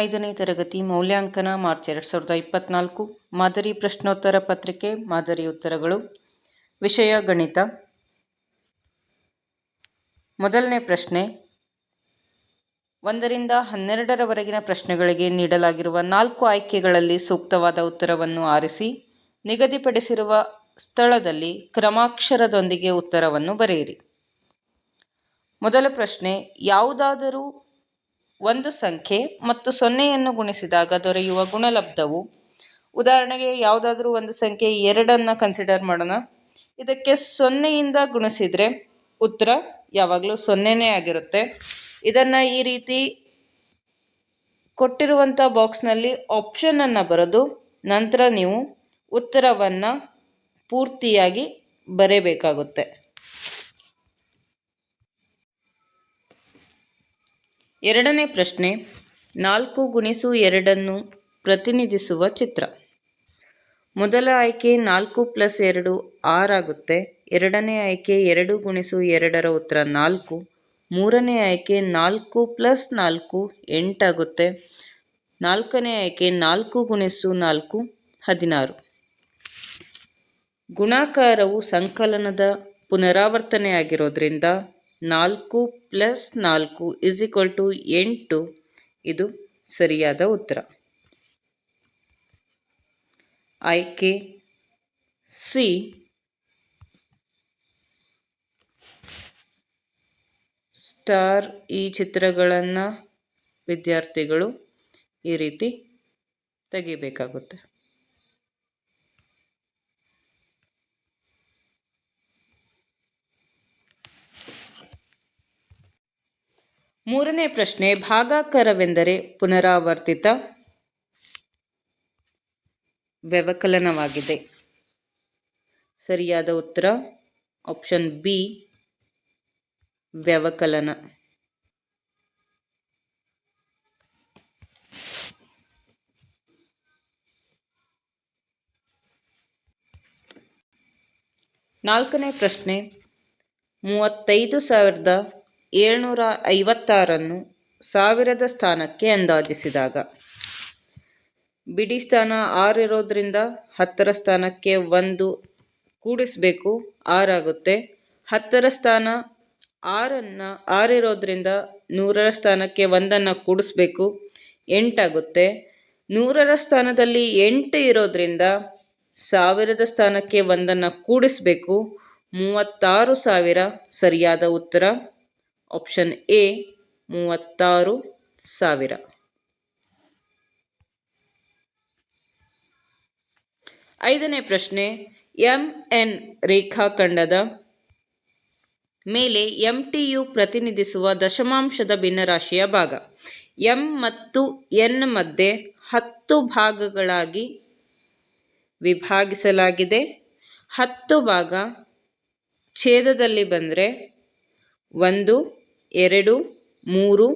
ಐದನೇ ತರಗತಿ ಮೌಲ್ಯಾಂಕನ ಮಾರ್ಚ್ ಎರಡು ಸಾವಿರದ ಇಪ್ಪತ್ತ್ನಾಲ್ಕು ಮಾದರಿ ಪ್ರಶ್ನೋತ್ತರ ಪತ್ರಿಕೆ ಮಾದರಿ ಉತ್ತರಗಳು. ವಿಷಯ ಗಣಿತ. ಮೊದಲನೇ ಪ್ರಶ್ನೆ. ಒಂದರಿಂದ ಹನ್ನೆರಡರವರೆಗಿನ ಪ್ರಶ್ನೆಗಳಿಗೆ ನೀಡಲಾಗಿರುವ ನಾಲ್ಕು ಆಯ್ಕೆಗಳಲ್ಲಿ ಸೂಕ್ತವಾದ ಉತ್ತರವನ್ನು ಆರಿಸಿ, ನಿಗದಿಪಡಿಸಿರುವ ಸ್ಥಳದಲ್ಲಿ ಕ್ರಮಾಕ್ಷರದೊಂದಿಗೆ ಉತ್ತರವನ್ನು ಬರೆಯಿರಿ. ಮೊದಲ ಪ್ರಶ್ನೆ, ಯಾವುದಾದರೂ ಒಂದು ಸಂಖ್ಯೆ ಮತ್ತು ಸೊನ್ನೆಯನ್ನು ಗುಣಿಸಿದಾಗ ದೊರೆಯುವ ಗುಣಲಬ್ಧವು. ಉದಾಹರಣೆಗೆ ಯಾವುದಾದ್ರೂ ಒಂದು ಸಂಖ್ಯೆ ಎರಡನ್ನು ಕನ್ಸಿಡರ್ ಮಾಡೋಣ. ಇದಕ್ಕೆ ಸೊನ್ನೆಯಿಂದ ಗುಣಿಸಿದರೆ ಉತ್ತರ ಯಾವಾಗಲೂ ಸೊನ್ನೆನೇ ಆಗಿರುತ್ತೆ. ಇದನ್ನು ಈ ರೀತಿ ಕೊಟ್ಟಿರುವಂಥ ಬಾಕ್ಸ್ನಲ್ಲಿ ಆಪ್ಷನನ್ನು ಬರೆದು ನಂತರ ನೀವು ಉತ್ತರವನ್ನು ಪೂರ್ತಿಯಾಗಿ ಬರೆಯಬೇಕಾಗುತ್ತೆ ಎರಡನೇ ಪ್ರಶ್ನೆ, ನಾಲ್ಕು ಗುಣಿಸು ಎರಡನ್ನು ಪ್ರತಿನಿಧಿಸುವ ಚಿತ್ರ. ಮೊದಲ ಆಯ್ಕೆ ನಾಲ್ಕು ಪ್ಲಸ್ ಎರಡು ಆರಾಗುತ್ತೆ ಎರಡನೇ ಆಯ್ಕೆ ಎರಡು ಗುಣಿಸು ಎರಡರ ಉತ್ತರ ನಾಲ್ಕು. ಮೂರನೇ ಆಯ್ಕೆ ನಾಲ್ಕು ಪ್ಲಸ್ ನಾಲ್ಕು ಎಂಟಾಗುತ್ತೆ ನಾಲ್ಕನೇ ಆಯ್ಕೆ ನಾಲ್ಕು ಗುಣಿಸು ನಾಲ್ಕು ಹದಿನಾರು. ಗುಣಾಕಾರವು ಸಂಕಲನದ ಪುನರಾವರ್ತನೆ ಆಗಿರೋದ್ರಿಂದ ನಾಲ್ಕು ಪ್ಲಸ್ ನಾಲ್ಕು ಇಸ್ ಈಕ್ವಲ್ ಟು ಎಂಟು. ಇದು ಸರಿಯಾದ ಉತ್ತರ. ಆಯ್ಕೆ. ಸಿ. ಸ್ಟಾರ್ ಈ ಚಿತ್ರಗಳನ್ನು ವಿದ್ಯಾರ್ಥಿಗಳು ಈ ರೀತಿ ತೆಗಿಬೇಕಾಗುತ್ತೆ. ಮೂರನೇ ಪ್ರಶ್ನೆ ಭಾಗಾಕಾರವೆಂದರೆ ಪುನರಾವರ್ತಿತ ವ್ಯವಕಲನವಾಗಿದೆ. ಸರಿಯಾದ ಉತ್ತರ ಆಪ್ಷನ್ ಬಿ ವ್ಯವಕಲನ. ನಾಲ್ಕನೇ ಪ್ರಶ್ನೆ ಮೂವತ್ತೈದು ಸಾವಿರದ ಏಳ್ನೂರ ಐವತ್ತಾರನ್ನು ಸಾವಿರದ ಸ್ಥಾನಕ್ಕೆ ಅಂದಾಜಿಸಿದಾಗ. ಬಿಡಿ ಸ್ಥಾನ ಆರು ಇರೋದ್ರಿಂದ ಹತ್ತರ ಸ್ಥಾನಕ್ಕೆ ಒಂದು ಕೂಡಿಸಬೇಕು, ಆರಾಗುತ್ತೆ. ಹತ್ತರ ಸ್ಥಾನ ಆರನ್ನು ಆರಿರೋದ್ರಿಂದ ನೂರರ ಸ್ಥಾನಕ್ಕೆ ಒಂದನ್ನು ಕೂಡಿಸ್ಬೇಕು, ಎಂಟಾಗುತ್ತೆ. ನೂರರ ಸ್ಥಾನದಲ್ಲಿ ಎಂಟು ಇರೋದ್ರಿಂದ ಸಾವಿರದ ಸ್ಥಾನಕ್ಕೆ ಒಂದನ್ನು ಕೂಡಿಸ್ಬೇಕು, ಮೂವತ್ತಾರು ಸಾವಿರ ಸರಿಯಾದ ಉತ್ತರ. ಆಪ್ಷನ್ ಎ ಮೂವತ್ತಾರು ಸಾವಿರ. ಐದನೇ ಪ್ರಶ್ನೆ, ಎಂ ಎನ್ ರೇಖಾಖಂಡದ ಮೇಲೆ ಎಂ ಟಿ ಯು ಪ್ರತಿನಿಧಿಸುವ ದಶಮಾಂಶದ ಭಿನ್ನರಾಶಿಯ ಭಾಗ. ಎಂ ಮತ್ತು ಎನ್ ಮಧ್ಯೆ ಹತ್ತು ಭಾಗಗಳಾಗಿ ವಿಭಾಗಿಸಲಾಗಿದೆ. ಹತ್ತು ಭಾಗ ಛೇದದಲ್ಲಿ ಬಂದರೆ ಒಂದು ಎರಡು, ಮೂರು,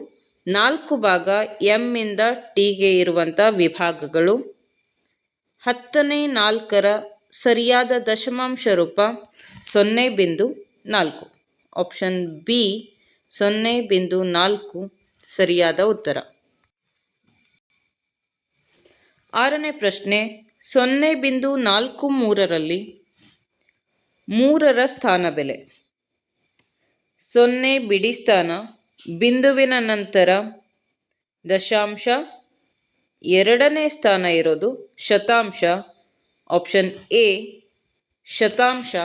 ನಾಲ್ಕು ಭಾಗ ಎಮ್ಮಿಂದ ಟಿಗೆ ಇರುವಂಥ ವಿಭಾಗಗಳು. ಹತ್ತನೇ ನಾಲ್ಕರ ಸರಿಯಾದ ದಶಮಾಂಶ ರೂಪ ಸೊನ್ನೆ ಬಿಂದು ನಾಲ್ಕು. ಆಪ್ಷನ್ ಬಿ, ಸೊನ್ನೆ ಬಿಂದು ನಾಲ್ಕು ಸರಿಯಾದ ಉತ್ತರ. ಆರನೇ ಪ್ರಶ್ನೆ, ಸೊನ್ನೆ ಬಿಂದು ನಾಲ್ಕು ಮೂರರಲ್ಲಿ ಮೂರರ ಸ್ಥಾನ ಬೆಲೆ ಸೊನ್ನೆ ಬಿಡಿ ಸ್ಥಾನ, ಬಿಂದುವಿನ ನಂತರ ದಶಾಂಶ, ಎರಡನೇ ಸ್ಥಾನ ಇರೋದು ಶತಾಂಶ ಆಪ್ಷನ್ ಎ ಶತಾಂಶ,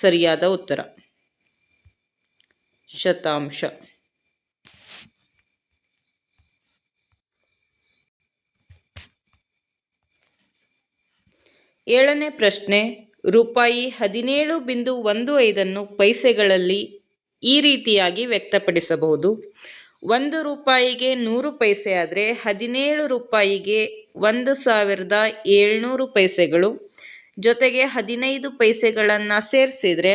ಸರಿಯಾದ ಉತ್ತರ. ಶತಾಂಶ. ಏಳನೇ ಪ್ರಶ್ನೆ, ರೂಪಾಯಿ ಹದಿನೇಳು ಬಿಂದು ಒಂದು ಐದನ್ನು ಪೈಸೆಗಳಲ್ಲಿ ಈ ರೀತಿಯಾಗಿ ವ್ಯಕ್ತಪಡಿಸಬಹುದು. ಒಂದು ರೂಪಾಯಿಗೆ ನೂರು ಪೈಸೆ ಆದರೆ ಹದಿನೇಳು ರೂಪಾಯಿಗೆ ಒಂದು ಸಾವಿರದ ಏಳ್ನೂರು ಪೈಸೆಗಳು. ಜೊತೆಗೆ ಹದಿನೈದು ಪೈಸೆಗಳನ್ನು ಸೇರಿಸಿದರೆ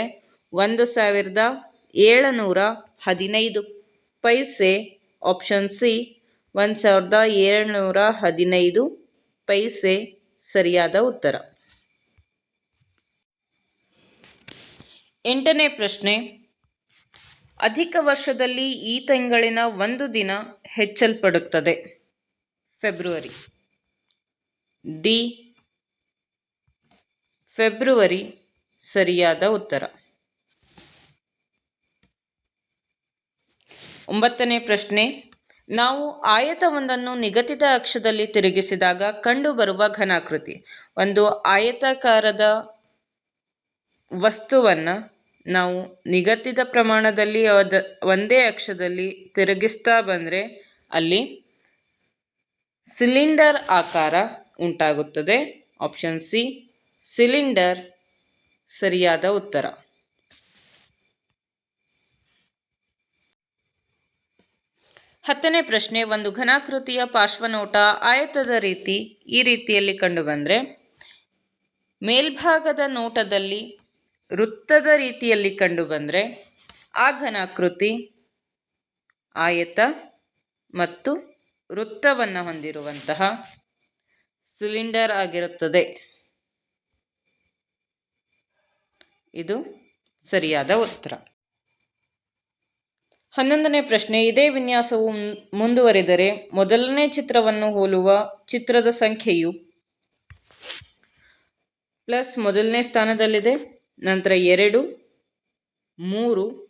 ಒಂದು ಸಾವಿರದ ಏಳುನೂರ ಹದಿನೈದು ಪೈಸೆ. ಆಪ್ಷನ್ ಸಿ ಒಂದು ಸಾವಿರದ ಏಳ್ನೂರ ಹದಿನೈದು ಪೈಸೆ. ಸರಿಯಾದ ಉತ್ತರ. ಎಂಟನೇ ಪ್ರಶ್ನೆ ಅಧಿಕ ವರ್ಷದಲ್ಲಿ ಈ ತಿಂಗಳಿನ ಒಂದು ದಿನ ಹೆಚ್ಚಲ್ಪಡುತ್ತದೆ. ಫೆಬ್ರವರಿ. ಡಿ. ಫೆಬ್ರವರಿ ಸರಿಯಾದ ಉತ್ತರ. ಒಂಬತ್ತನೇ ಪ್ರಶ್ನೆ. ನಾವು ಆಯತವೊಂದನ್ನು ನಿಗದಿತ ಅಕ್ಷದಲ್ಲಿ ತಿರುಗಿಸಿದಾಗ ಕಂಡುಬರುವ ಘನಾಕೃತಿ. ಒಂದು ಆಯತಾಕಾರದ ವಸ್ತುವನ್ನು ನಾವು ನಿಗದಿತ ಪ್ರಮಾಣದಲ್ಲಿ ಅದ ಒಂದೇ ಅಕ್ಷದಲ್ಲಿ ತಿರುಗಿಸ್ತಾ ಬಂದರೆ ಅಲ್ಲಿ ಸಿಲಿಂಡರ್ ಆಕಾರ ಉಂಟಾಗುತ್ತದೆ. ಆಪ್ಷನ್ ಸಿ, ಸಿಲಿಂಡರ್ ಸರಿಯಾದ ಉತ್ತರ. ಹತ್ತನೇ ಪ್ರಶ್ನೆ, ಒಂದು ಘನಾಕೃತಿಯ ಪಾರ್ಶ್ವನೋಟ ಆಯತದ ರೀತಿ ಈ ರೀತಿಯಲ್ಲಿ ಕಂಡುಬಂದರೆ ಮೇಲ್ಭಾಗದ ನೋಟದಲ್ಲಿ ವೃತ್ತದ ರೀತಿಯಲ್ಲಿ ಕಂಡುಬಂದರೆ ಆ ಘನಾಕೃತಿ, ಆಯತ ಮತ್ತು ವೃತ್ತವನ್ನು ಹೊಂದಿರುವಂತಹ ಸಿಲಿಂಡರ್ ಆಗಿರುತ್ತದೆ. ಇದು ಸರಿಯಾದ ಉತ್ತರ. ಹನ್ನೊಂದನೇ ಪ್ರಶ್ನೆ, ಇದೇ ವಿನ್ಯಾಸವು ಮುಂದುವರಿದರೆ ಮೊದಲನೇ ಚಿತ್ರವನ್ನು ಹೋಲುವ ಚಿತ್ರದ ಸಂಖ್ಯೆಯು ಪ್ಲಸ್ ಮೊದಲನೇ ಸ್ಥಾನದಲ್ಲಿದೆ. ನಂತರ ಎರಡು, ಮೂರು,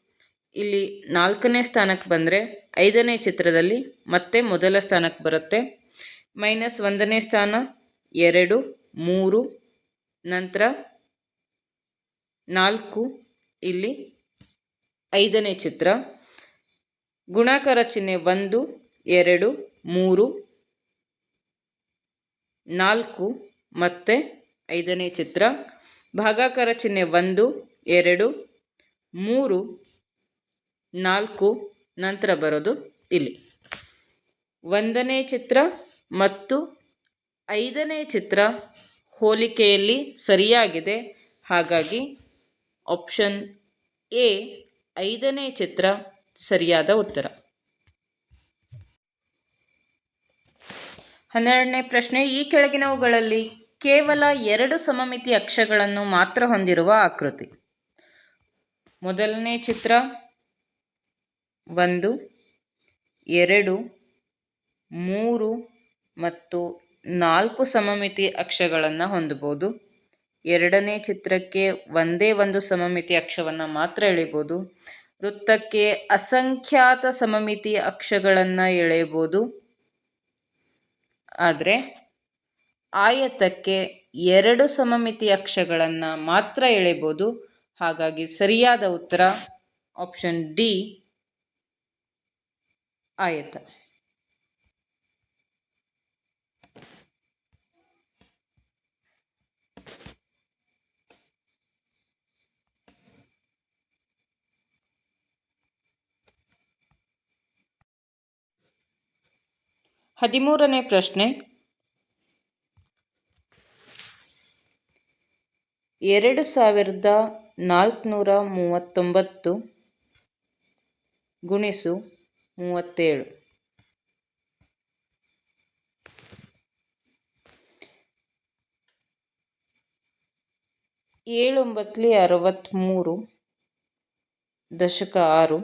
ಇಲ್ಲಿ ನಾಲ್ಕನೇ ಸ್ಥಾನಕ್ಕೆ ಬಂದರೆ ಐದನೇ ಚಿತ್ರದಲ್ಲಿ ಮತ್ತೆ ಮೊದಲ ಸ್ಥಾನಕ್ಕೆ ಬರುತ್ತೆ. ಮೈನಸ್ ಒಂದನೇ ಸ್ಥಾನ, ಎರಡು, ಮೂರು, ನಂತರ ನಾಲ್ಕು, ಇಲ್ಲಿ ಐದನೇ ಚಿತ್ರ. ಗುಣಾಕಾರ ಚಿಹ್ನೆ ಒಂದು, ಎರಡು, ಮೂರು, ನಾಲ್ಕು, ಮತ್ತೆ ಐದನೇ ಚಿತ್ರ. ಭಾಗಾಕಾರ ಚಿಹ್ನೆ ಒಂದು, ಎರಡು, ಮೂರು, ನಾಲ್ಕು, ನಂತರ ಬರೋದು ಇಲ್ಲಿ. ಒಂದನೇ ಚಿತ್ರ ಮತ್ತು ಐದನೇ ಚಿತ್ರ ಹೋಲಿಕೆಯಲ್ಲಿ ಸರಿಯಾಗಿದೆ. ಹಾಗಾಗಿ ಆಪ್ಷನ್ ಎ ಐದನೇ ಚಿತ್ರ ಸರಿಯಾದ ಉತ್ತರ. ಹನ್ನೆರಡನೇ ಪ್ರಶ್ನೆ, ಈ ಕೆಳಗಿನವುಗಳಲ್ಲಿ ಕೇವಲ ಎರಡು ಸಮಮಿತಿ ಅಕ್ಷಗಳನ್ನು ಮಾತ್ರ ಹೊಂದಿರುವ ಆಕೃತಿ. ಮೊದಲನೇ ಚಿತ್ರ ಒಂದು, ಎರಡು, ಮೂರು ಮತ್ತು ನಾಲ್ಕು ಸಮಮಿತಿ ಅಕ್ಷಗಳನ್ನು ಹೊಂದಬಹುದು. ಎರಡನೇ ಚಿತ್ರಕ್ಕೆ ಒಂದೇ ಒಂದು ಸಮಮಿತಿ ಅಕ್ಷವನ್ನು ಮಾತ್ರ ಎಳೆಯಬಹುದು. ವೃತ್ತಕ್ಕೆ ಅಸಂಖ್ಯಾತ ಸಮಮಿತಿ ಅಕ್ಷಗಳನ್ನು ಎಳೆಯಬಹುದು. ಆದರೆ ಆಯತಕ್ಕೆ ಎರಡು ಸಮಮಿತಿ ಅಕ್ಷಗಳನ್ನು ಮಾತ್ರ ಎಳೆಬೋದು ಹಾಗಾಗಿ ಸರಿಯಾದ ಉತ್ತರ ಆಪ್ಷನ್ ಡಿ ಆಯತ. ಹದಿಮೂರನೇ ಪ್ರಶ್ನೆ. ಎರಡು ಸಾವಿರದ ನಾಲ್ಕುನೂರ ಮೂವತ್ತೊಂಬತ್ತು ಗುಣಿಸು ಮೂವತ್ತೇಳು. ಏಳೊಂಬತ್ತಲಿ ಅರವತ್ತ್ಮೂರು ದಶಕ ಆರು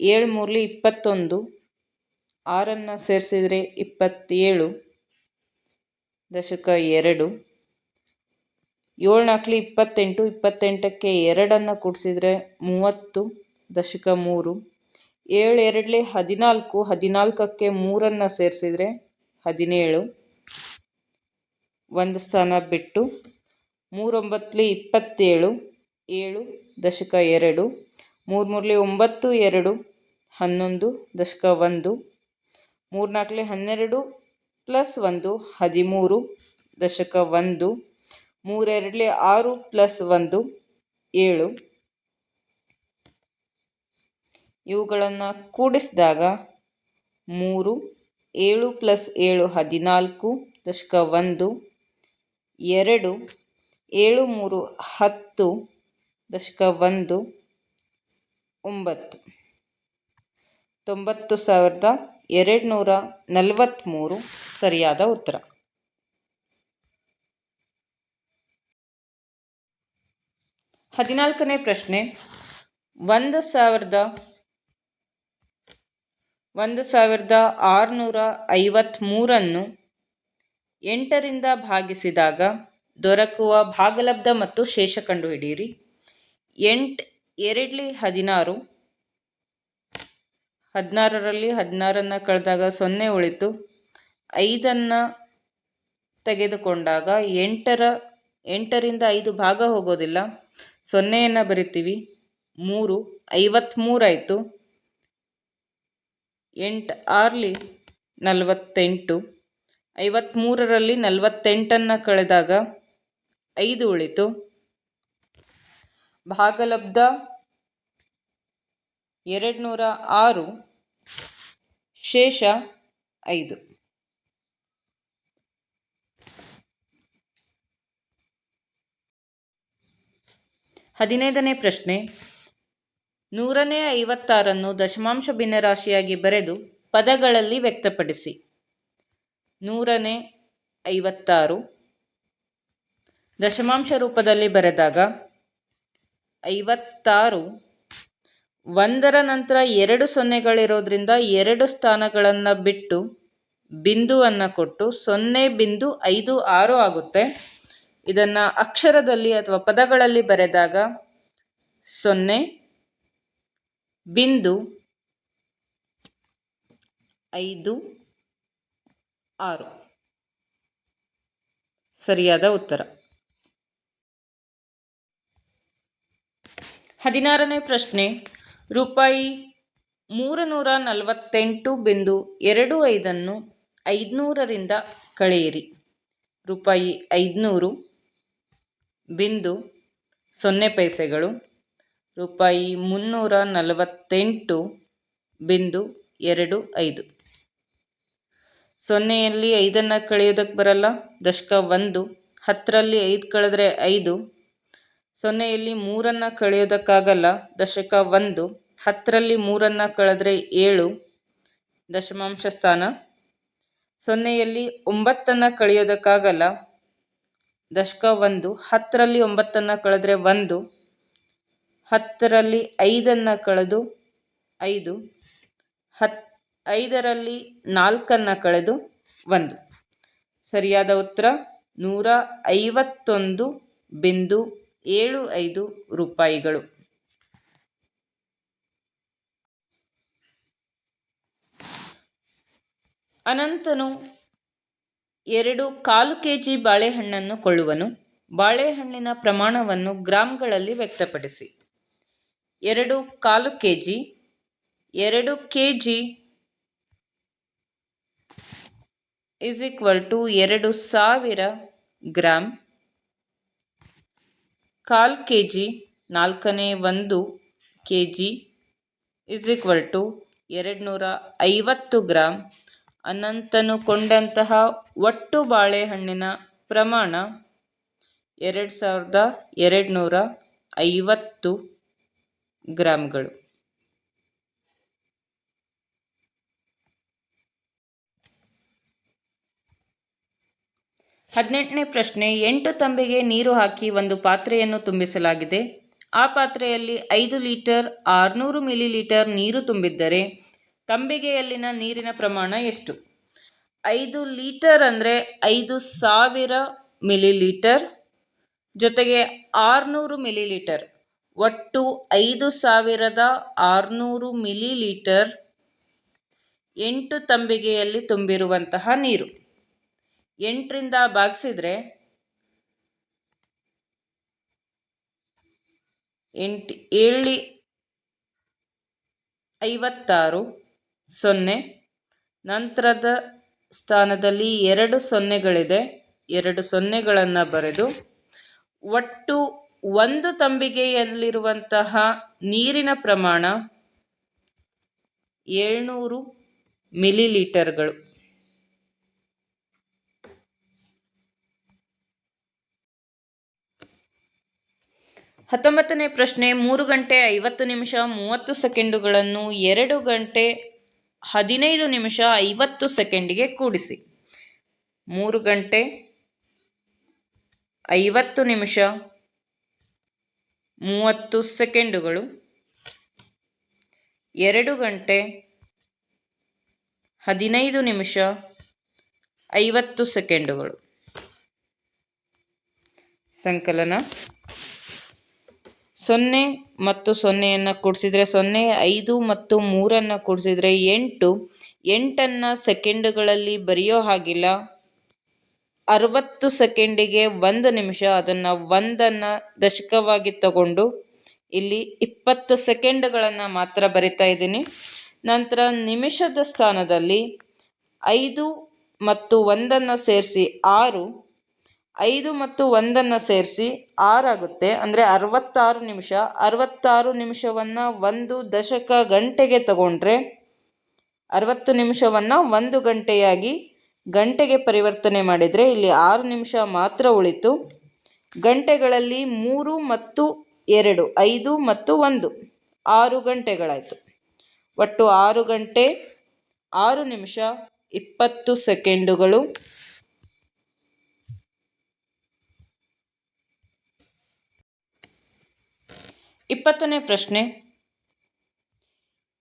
ಏಳು ಮೂರಲಿ ಇಪ್ಪತ್ತೊಂದು, ಆರನ್ನು ಸೇರಿಸಿದರೆ ಇಪ್ಪತ್ತೇಳು ದಶಕ ಎರಡು. ಏಳು ನಾಲ್ಕಲಿ ಇಪ್ಪತ್ತೆಂಟು, ಇಪ್ಪತ್ತೆಂಟಕ್ಕೆ ಎರಡನ್ನು ಕೂಡಿಸಿದರೆ ಮೂವತ್ತು ದಶಕ ಮೂರು. ಏಳು ಎರಡಲಿ ಹದಿನಾಲ್ಕು, ಹದಿನಾಲ್ಕಕ್ಕೆ ಮೂರನ್ನು ಸೇರಿಸಿದರೆ ಹದಿನೇಳು. ಒಂದು ಸ್ಥಾನ ಬಿಟ್ಟು ಮೂರೊಂಬತ್ತಲಿ ಇಪ್ಪತ್ತೇಳು, ಏಳು ದಶಕ ಎರಡು. ಮೂರು ಮೂರಲಿ ಒಂಬತ್ತು, ಎರಡು ಹನ್ನೊಂದು ದಶಕ ಒಂದು. ಮೂರ್ನಾಲ್ಕಲಿ ಹನ್ನೆರಡು ಪ್ಲಸ್ ಒಂದು ಹದಿಮೂರು ದಶಕ ಒಂದು. ಮೂರೆರಡಲಿ ಆರು ಪ್ಲಸ್ ಒಂದು ಏಳು. ಇವುಗಳನ್ನು ಕೂಡಿಸಿದಾಗ ಮೂರು, ಏಳು ಪ್ಲಸ್ ಏಳು ಹದಿನಾಲ್ಕು ದಶಕ ಒಂದು, ಎರಡು, ಏಳು ಮೂರು ಹತ್ತು ದಶಕ ಒಂದು, ಒಂಬತ್ತು. ತೊಂಬತ್ತು ಸಾವಿರದ ಎರಡು ನೂರ ನಲವತ್ತ್ಮೂರು ಸರಿಯಾದ ಉತ್ತರ. ಹದಿನಾಲ್ಕನೇ ಪ್ರಶ್ನೆ. ಒಂದು ಸಾವಿರದ ಒಂದು ಸಾವಿರದ ಆರುನೂರ ಐವತ್ತ್ಮೂರನ್ನು ಎಂಟರಿಂದ ಭಾಗಿಸಿದಾಗ ದೊರಕುವ ಭಾಗಲಬ್ಧ ಮತ್ತು ಶೇಷ ಕಂಡುಹಿಡಿಯಿರಿ. ಎಂಟು, ಎರಡಲಿ ಹದಿನಾರು, ಹದಿನಾರರಲ್ಲಿ ಹದಿನಾರನ್ನು ಕಳೆದಾಗ ಸೊನ್ನೆ ಉಳಿತು. ಐದನ್ನು ತೆಗೆದುಕೊಂಡಾಗ ಎಂಟರ, ಎಂಟರಿಂದ ಐದು ಭಾಗ ಹೋಗೋದಿಲ್ಲ. ಸೊನ್ನೆಯನ್ನು ಬರಿತೀವಿ. ಮೂರು ಐವತ್ತ್ಮೂರಾಯಿತು ಎಂಟು ಆರ್ಲಿ ನಲವತ್ತೆಂಟು. ಐವತ್ತ್ಮೂರರಲ್ಲಿ ನಲವತ್ತೆಂಟನ್ನು ಕಳೆದಾಗ ಐದು ಉಳಿತು. ಭಾಗಲಬ್ಧ ಎರಡು ನೂರ ಆರು, ಶೇಷ ಐದು. ಹದಿನೈದನೇ ಪ್ರಶ್ನೆ. ನೂರನೇ ಐವತ್ತಾರನ್ನು ದಶಮಾಂಶ ಭಿನ್ನರಾಶಿಯಾಗಿ ಬರೆದು ಪದಗಳಲ್ಲಿ ವ್ಯಕ್ತಪಡಿಸಿ. ನೂರನೇ ಐವತ್ತಾರು. ದಶಮಾಂಶ ರೂಪದಲ್ಲಿ ಬರೆದಾಗ ಐವತ್ತಾರು. ಒಂದರ ನಂತರ ಎರಡು ಸೊನ್ನೆಗಳಿರೋದ್ರಿಂದ ಎರಡು ಸ್ಥಾನಗಳನ್ನು ಬಿಟ್ಟು ಬಿಂದುವನ್ನು ಕೊಟ್ಟು ಸೊನ್ನೆ ಬಿಂದು ಐದು ಆರು ಆಗುತ್ತೆ. ಇದನ್ನು ಅಕ್ಷರದಲ್ಲಿ ಅಥವಾ ಪದಗಳಲ್ಲಿ ಬರೆದಾಗ ಸೊನ್ನೆ, ಬಿಂದು, ಐದು, ಆರು. ಸರಿಯಾದ ಉತ್ತರ. ಹದಿನಾರನೇ ಪ್ರಶ್ನೆ, ರೂಪಾಯಿ ಮೂರು ನೂರ ನಲವತ್ತೆಂಟು ಬಿಂದು ಎರಡು ಐದನ್ನು ಐದುನೂರರಿಂದ ಕಳೆಯಿರಿ. ರೂಪಾಯಿ ಐದುನೂರು ಬಿಂದು ಸೊನ್ನೆ ಪೈಸೆಗಳು, ರೂಪಾಯಿ ಮುನ್ನೂರ ನಲವತ್ತೆಂಟು, ಬಿಂದು ಎರಡು ಐದು. ಸೊನ್ನೆಯಲ್ಲಿ ಐದನ್ನು ಕಳೆಯೋದಕ್ಕೆ ಬರಲ್ಲ, ದಶಕ ಒಂದು, ಹತ್ತರಲ್ಲಿ ಐದು ಕಳೆದ್ರೆ ಐದು. ಸೊನ್ನೆಯಲ್ಲಿ ಮೂರನ್ನು ಕಳೆಯೋದಕ್ಕಾಗಲ್ಲ, ದಶಕ ಒಂದು, ಹತ್ತರಲ್ಲಿ ಮೂರನ್ನು ಕಳೆದ್ರೆ ಏಳು. ದಶಮಾಂಶ ಸ್ಥಾನ. ಸೊನ್ನೆಯಲ್ಲಿ ಒಂಬತ್ತನ್ನು ಕಳೆಯೋದಕ್ಕಾಗಲ್ಲ ದಶಕ ಒಂದು, ಹತ್ತರಲ್ಲಿ ಒಂಬತ್ತನ್ನು ಕಳೆದ್ರೆ ಒಂದು, ಹತ್ತರಲ್ಲಿ ಐದನ್ನು ಕಳೆದು ಐದು, ಹತ್, ಐದರಲ್ಲಿ ನಾಲ್ಕನ್ನು ಕಳೆದು ಒಂದು. ಸರಿಯಾದ ಉತ್ತರ? ನೂರ ಐವತ್ತೊಂದು ಬಿಂದು ಏಳು ಐದು ರೂಪಾಯಿಗಳು. ಅನಂತನು ಎರಡು ಕಾಲು ಕೆಜಿ ಬಾಳೆಹಣ್ಣನ್ನು ಕೊಳ್ಳುವನು. ಬಾಳೆಹಣ್ಣಿನ ಪ್ರಮಾಣವನ್ನು ಗ್ರಾಂಗಳಲ್ಲಿ ವ್ಯಕ್ತಪಡಿಸಿ. ಎರಡು ಕಾಲು ಕೆಜಿ, ಎರಡು ಕೆಜಿ ಇಸ್ ಈಕ್ವಲ್ ಟು ಎರಡು ಸಾವಿರ ಗ್ರಾಮ್ ಕಾಲು ಕೆ ಜಿ ನಾಲ್ಕನೇ ಒಂದು K G is equal to ಎರಡು ನೂರ ಐವತ್ತು ಗ್ರಾಮ್ ಅನಂತನು ಕೊಂಡಂತಹ ಒಟ್ಟು ಬಾಳೆಹಣ್ಣಿನ ಪ್ರಮಾಣ ಎರಡು ಸಾವಿರದ ಎರಡು ನೂರ ಐವತ್ತು ಗ್ರಾಮ್ಗಳು ಹದಿನೆಂಟನೇ ಪ್ರಶ್ನೆ, ಎಂಟು ತಂಬಿಗೆ ನೀರು ಹಾಕಿ ಒಂದು ಪಾತ್ರೆಯನ್ನು ತುಂಬಿಸಲಾಗಿದೆ. ಆ ಪಾತ್ರೆಯಲ್ಲಿ ಐದು ಲೀಟರ್ ಆರುನೂರು ಮಿಲಿ ಲೀಟರ್ ನೀರು ತುಂಬಿದ್ದರೆ ತಂಬಿಗೆಯಲ್ಲಿನ ನೀರಿನ ಪ್ರಮಾಣ ಎಷ್ಟು? ಐದು ಲೀಟರ್ ಅಂದರೆ ಐದು ಸಾವಿರ ಮಿಲಿ ಲೀಟರ್ ಜೊತೆಗೆ ಆರುನೂರು ಮಿಲಿ ಲೀಟರ್ ಒಟ್ಟು ಐದು ಸಾವಿರದ ಆರುನೂರು ಮಿಲಿ ಲೀಟರ್ ಎಂಟು ತಂಬಿಗೆಯಲ್ಲಿ ತುಂಬಿರುವಂತಹ ನೀರು. ಎಂಟರಿಂದ ಬಾಗಿಸಿದರೆ ಎಂಟು ಏಳಿ ಐವತ್ತಾರು ಸೊನ್ನೆ. ನಂತರದ ಸ್ಥಾನದಲ್ಲಿ ಎರಡು ಸೊನ್ನೆಗಳಿದೆ. ಎರಡು ಸೊನ್ನೆಗಳನ್ನು ಬರೆದು, ಒಟ್ಟು ಒಂದು ತಂಬಿಗೆಯಲ್ಲಿರುವಂತಹ ನೀರಿನ ಪ್ರಮಾಣ ಏಳ್ನೂರು ಮಿಲಿಲೀಟರ್ಗಳು. ಹತ್ತೊಂಬತ್ತನೇ ಪ್ರಶ್ನೆ, ಮೂರು ಗಂಟೆ ಐವತ್ತು ನಿಮಿಷ ಮೂವತ್ತು ಸೆಕೆಂಡುಗಳನ್ನು ಎರಡು ಗಂಟೆ ಹದಿನೈದು ನಿಮಿಷ ಐವತ್ತು ಸೆಕೆಂಡಿಗೆ ಕೂಡಿಸಿ. ಮೂರು ಗಂಟೆ ಐವತ್ತು ನಿಮಿಷ ಮೂವತ್ತು ಸೆಕೆಂಡುಗಳು. ಎರಡು ಗಂಟೆ ಹದಿನೈದು ನಿಮಿಷ ಐವತ್ತು ಸೆಕೆಂಡುಗಳು. ಸಂಕಲನ ಸೊನ್ನೆ ಮತ್ತು ಸೊನ್ನೆಯನ್ನು ಕೂಡಿಸಿದರೆ ಸೊನ್ನೆ, ಐದು ಮತ್ತು ಮೂರನ್ನು ಕೂಡಿಸಿದರೆ ಎಂಟು. ಎಂಟನ್ನು ಸೆಕೆಂಡುಗಳಲ್ಲಿ ಬರೆಯೋ ಹಾಗಿಲ್ಲ. ಅರವತ್ತು ಸೆಕೆಂಡಿಗೆ ಒಂದು ನಿಮಿಷ ಅದನ್ನು ಒಂದನ್ನು ದಶಕವಾಗಿ ತಗೊಂಡು ಇಲ್ಲಿ ಇಪ್ಪತ್ತು ಸೆಕೆಂಡುಗಳನ್ನು ಮಾತ್ರ ಬರಿತಾ ಇದ್ದೀನಿ. ನಂತರ ನಿಮಿಷದ ಸ್ಥಾನದಲ್ಲಿ ಐದು ಮತ್ತು ಒಂದನ್ನು ಸೇರಿಸಿ ಆರು. ಐದು ಮತ್ತು ಒಂದನ್ನು ಸೇರಿಸಿ ಆರಾಗುತ್ತೆ ಅಂದರೆ ಅರವತ್ತಾರು ನಿಮಿಷ. ಅರವತ್ತಾರು ನಿಮಿಷವನ್ನು ಒಂದು ದಶಕ ಗಂಟೆಗೆ ತಗೊಂಡ್ರೆ ಅರವತ್ತು ನಿಮಿಷವನ್ನು ಒಂದು ಗಂಟೆಯಾಗಿ ಗಂಟೆಗೆ ಪರಿವರ್ತನೆ ಮಾಡಿದರೆ ಇಲ್ಲಿ ಆರು ನಿಮಿಷ ಮಾತ್ರ ಉಳಿತು. ಗಂಟೆಗಳಲ್ಲಿ ಮೂರು ಮತ್ತು ಎರಡು, ಐದು ಮತ್ತು ಒಂದು. ಆರು ಗಂಟೆಗಳಾಯಿತು. ಒಟ್ಟು ಆರು ಗಂಟೆ, ಆರು ನಿಮಿಷ, ಇಪ್ಪತ್ತು ಸೆಕೆಂಡುಗಳು. ಇಪ್ಪತ್ತನೇ ಪ್ರಶ್ನೆ.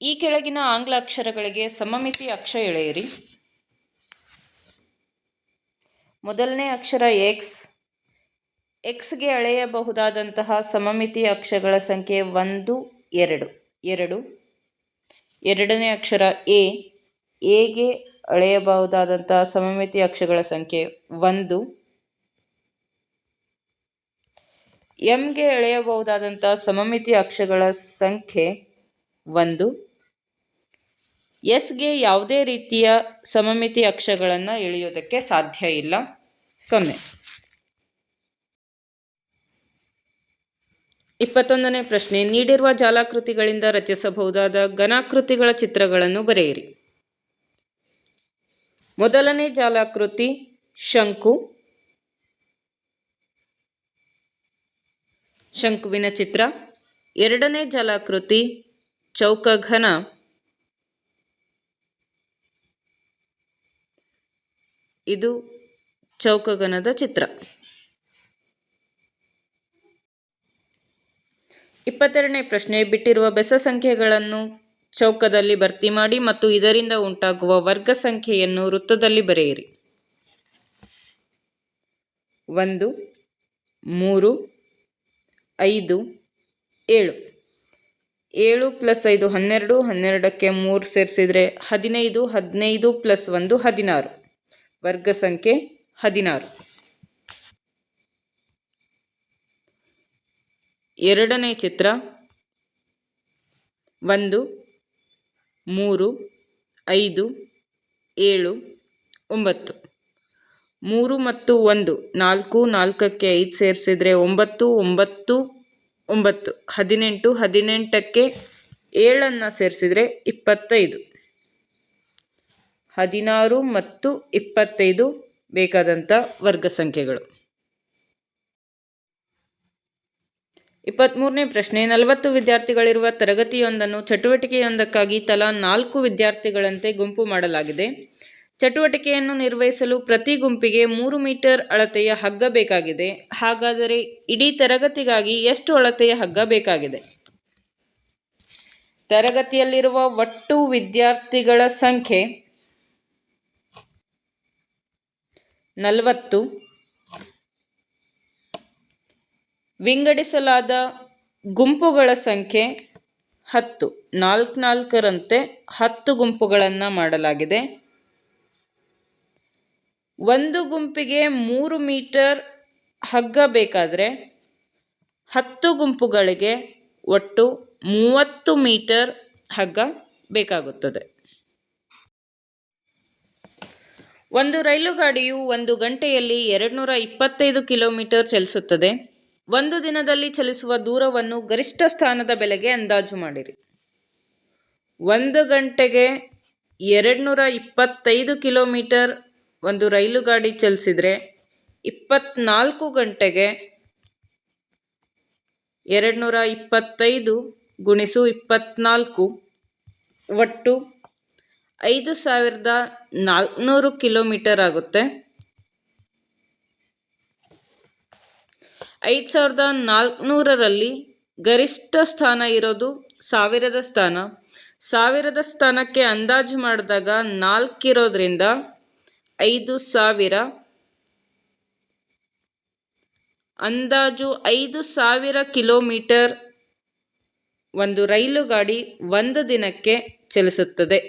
ಈ ಕೆಳಗಿನ ಆಂಗ್ಲ ಅಕ್ಷರಗಳಿಗೆ ಸಮಮಿತಿ ಅಕ್ಷ ಎಳೆಯಿರಿ. ಮೊದಲನೇ ಅಕ್ಷರ ಎಕ್ಸ್ ಎಕ್ಸ್ಗೆ ಅಳೆಯಬಹುದಾದಂತಹ ಸಮಮಿತಿ ಅಕ್ಷಗಳ ಸಂಖ್ಯೆ ಒಂದು, ಎರಡು ಎರಡು. ಎರಡನೇ ಅಕ್ಷರ ಎ ಎಗೆ ಅಳೆಯಬಹುದಾದಂತಹ ಸಮಮಿತಿ ಅಕ್ಷಗಳ ಸಂಖ್ಯೆ ಒಂದು. ಎಂಗೆ ಎಳೆಯಬಹುದಾದಂತಹ ಸಮಮಿತಿ ಅಕ್ಷಗಳ ಸಂಖ್ಯೆ ಒಂದು. ಎಸ್ಗೆ ಯಾವುದೇ ರೀತಿಯ ಸಮಮಿತಿ ಅಕ್ಷಗಳನ್ನು ಎಳೆಯೋದಕ್ಕೆ ಸಾಧ್ಯ ಇಲ್ಲ. ಸೊನ್ನೆ. ಇಪ್ಪತ್ತೊಂದನೇ ಪ್ರಶ್ನೆ, ನೀಡಿರುವ ಜಾಲಾಕೃತಿಗಳಿಂದ ರಚಿಸಬಹುದಾದ ಘನಾಕೃತಿಗಳ ಚಿತ್ರಗಳನ್ನು ಬರೆಯಿರಿ. ಮೊದಲನೇ ಜಾಲಾಕೃತಿ, ಶಂಕು. ಶಂಕುವಿನ ಚಿತ್ರ. ಎರಡನೇ ಜಲಾಕೃತಿ, ಚೌಕಘನ. ಇದು ಚೌಕಘನದ ಚಿತ್ರ. ಇಪ್ಪತ್ತೆರಡನೇ ಪ್ರಶ್ನೆ, ಬಿಟ್ಟಿರುವ ಬೆಸ ಸಂಖ್ಯೆಗಳನ್ನು ಚೌಕದಲ್ಲಿ ಭರ್ತಿ ಮಾಡಿ ಮತ್ತು ಇದರಿಂದ ಉಂಟಾಗುವ ವರ್ಗ ಸಂಖ್ಯೆಯನ್ನು ವೃತ್ತದಲ್ಲಿ ಬರೆಯಿರಿ. ಒಂದು, ಮೂರು ಐದು, ಏಳು. ಏಳು ಪ್ಲಸ್ ಐದು ಹನ್ನೆರಡು, ಹನ್ನೆರಡಕ್ಕೆ ಮೂರು ಸೇರಿಸಿದರೆ ಹದಿನೈದು ಹದಿನೈದು ಪ್ಲಸ್ ಒಂದು ಹದಿನಾರು. ವರ್ಗ ಸಂಖ್ಯೆ ಹದಿನಾರು. ಎರಡನೇ ಚಿತ್ರ, ಒಂದು, ಮೂರು, ಐದು, ಏಳು, ಒಂಬತ್ತು. ಮೂರು ಮತ್ತು ಒಂದು, ನಾಲ್ಕು, ನಾಲ್ಕಕ್ಕೆ ಐದು ಸೇರಿಸಿದರೆ ಒಂಬತ್ತು ಒಂಬತ್ತು ಒಂಬತ್ತು. ಹದಿನೆಂಟು, ಹದಿನೆಂಟಕ್ಕೆ ಏಳನ್ನು ಸೇರಿಸಿದರೆ ಇಪ್ಪತ್ತೈದು. ಹದಿನಾರು ಮತ್ತು ಇಪ್ಪತ್ತೈದು ಬೇಕಾದಂಥ ವರ್ಗ ಸಂಖ್ಯೆಗಳು. ಇಪ್ಪತ್ತ್ಮೂರನೇ ಪ್ರಶ್ನೆ, ನಲವತ್ತು ವಿದ್ಯಾರ್ಥಿಗಳಿರುವ ತರಗತಿಯೊಂದನ್ನು ಚಟುವಟಿಕೆಯೊಂದಕ್ಕಾಗಿ ತಲಾ ನಾಲ್ಕು ವಿದ್ಯಾರ್ಥಿಗಳಂತೆ ಗುಂಪು ಮಾಡಲಾಗಿದೆ. ಚಟುವಟಿಕೆಯನ್ನು ನಿರ್ವಹಿಸಲು ಪ್ರತಿ ಗುಂಪಿಗೆ ಮೂರು ಮೀಟರ್ ಅಳತೆಯ ಹಗ್ಗ ಬೇಕಾಗಿದೆ. ಹಾಗಾದರೆ ಇಡೀ ತರಗತಿಗಾಗಿ ಎಷ್ಟು ಅಳತೆಯ ಹಗ್ಗ ಬೇಕಾಗಿದೆ? ತರಗತಿಯಲ್ಲಿರುವ ಒಟ್ಟು ವಿದ್ಯಾರ್ಥಿಗಳ ಸಂಖ್ಯೆ ನಲವತ್ತು. ವಿಂಗಡಿಸಲಾದ ಗುಂಪುಗಳ ಸಂಖ್ಯೆ ಹತ್ತು. ನಾಲ್ಕು ನಾಲ್ಕರಂತೆ ಹತ್ತು ಗುಂಪುಗಳನ್ನು ಮಾಡಲಾಗಿದೆ. ಒಂದು ಗುಂಪಿಗೆ ಮೂರು ಮೀಟರ್ ಹಗ್ಗ ಬೇಕಾದರೆ ಹತ್ತು ಗುಂಪುಗಳಿಗೆ ಒಟ್ಟು ಮೂವತ್ತು ಮೀಟರ್ ಹಗ್ಗ ಬೇಕಾಗುತ್ತದೆ. ಒಂದು ರೈಲು ಗಾಡಿಯು ಒಂದು ಗಂಟೆಯಲ್ಲಿ ಎರಡುನೂರ ಇಪ್ಪತ್ತೈದು ಕಿಲೋಮೀಟರ್ ಚಲಿಸುತ್ತದೆ. ಒಂದು ದಿನದಲ್ಲಿ ಚಲಿಸುವ ದೂರವನ್ನು ಗರಿಷ್ಠ ಸ್ಥಾನದ ಬೆಲೆಗೆ ಅಂದಾಜು ಮಾಡಿರಿ. ಒಂದು ಗಂಟೆಗೆ ಎರಡುನೂರ ಇಪ್ಪತ್ತೈದು ಕಿಲೋಮೀಟರ್ ಒಂದು ರೈಲು ಗಾಡಿ ಚಲಿಸಿದರೆ ಇಪ್ಪತ್ನಾಲ್ಕು ಗಂಟೆಗೆ ಎರಡು ನೂರ ಇಪ್ಪತ್ತೈದು ಗುಣಿಸು ಇಪ್ಪತ್ನಾಲ್ಕು ಒಟ್ಟು ಐದು ಸಾವಿರದ ನಾಲ್ಕುನೂರು ಕಿಲೋಮೀಟರ್ ಆಗುತ್ತೆ. ಐದು ಸಾವಿರದ ನಾಲ್ಕುನೂರರಲ್ಲಿ ಗರಿಷ್ಠ ಸ್ಥಾನ ಇರೋದು ಸಾವಿರದ ಸ್ಥಾನ. ಸಾವಿರದ ಸ್ಥಾನಕ್ಕೆ ಅಂದಾಜು ಮಾಡಿದಾಗ ನಾಲ್ಕಿರೋದ್ರಿಂದ ಐದು ಸಾವಿರ. ಅಂದಾಜು ಐದು ಸಾವಿರ ಕಿಲೋಮೀಟರ್ ಒಂದು ರೈಲು ಗಾಡಿ ಒಂದು ದಿನಕ್ಕೆ ಚಲಿಸುತ್ತದೆ.